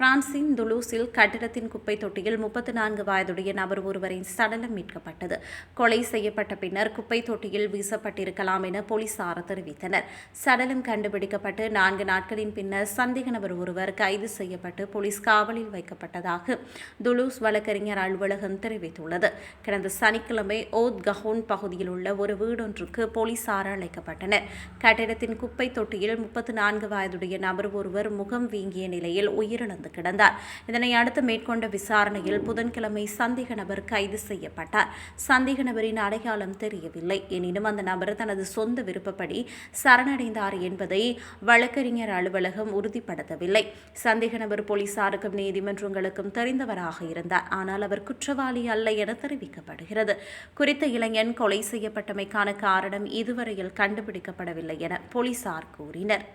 பிரான்சின் துலூஸில் கட்டிடத்தின் குப்பை தொட்டியில் முப்பத்தி நான்கு வயதுடைய நபர் ஒருவரின் சடலம் மீட்கப்பட்டது. கொலை செய்யப்பட்ட பின்னர் குப்பை தொட்டியில் வீசப்பட்டிருக்கலாம் என போலீசார் தெரிவித்தனர். சடலம் கண்டுபிடிக்கப்பட்டு நான்கு நாட்களின் பின்னர் சந்தேக நபர் ஒருவர் கைது செய்யப்பட்டு போலீஸ் காவலில் வைக்கப்பட்டதாக துலூஸ் வழக்கறிஞர் அலுவலகம் தெரிவித்துள்ளது. கடந்த சனிக்கிழமை ஓத் கஹோன் பகுதியில் உள்ள ஒரு வீடொன்றுக்கு போலீசார் அழைக்கப்பட்டனர். கட்டிடத்தின் குப்பை தொட்டியில் முப்பத்தி நான்கு வயதுடைய நபர் ஒருவர் முகம் வீங்கிய நிலையில் உயிரிழந்து கிடந்தார். இதனை அடுத்து மேற்கொண்ட விசாரணையில் புதன்கிழமை சந்தேக நபர் கைது செய்யப்பட்டார். சந்தேக நபரின் அடையாளம் தெரியவில்லை. எனினும் அந்த நபர் தனது சொந்த விருப்பப்படி சரணடைந்தார் என்பதை வழக்கறிஞர் அலுவலகம் உறுதிப்படுத்தவில்லை. சந்தேக நபர் போலீசாருக்கும் நீதிமன்றங்களுக்கும் தெரிந்தவராக இருந்தார். ஆனால் அவர் குற்றவாளி அல்ல என தெரிவிக்கப்படுகிறது. குறித்த இளைஞன் கொலை செய்யப்பட்டமைக்கான காரணம் இதுவரையில் கண்டுபிடிக்கப்படவில்லை என போலீசார் கூறினர்.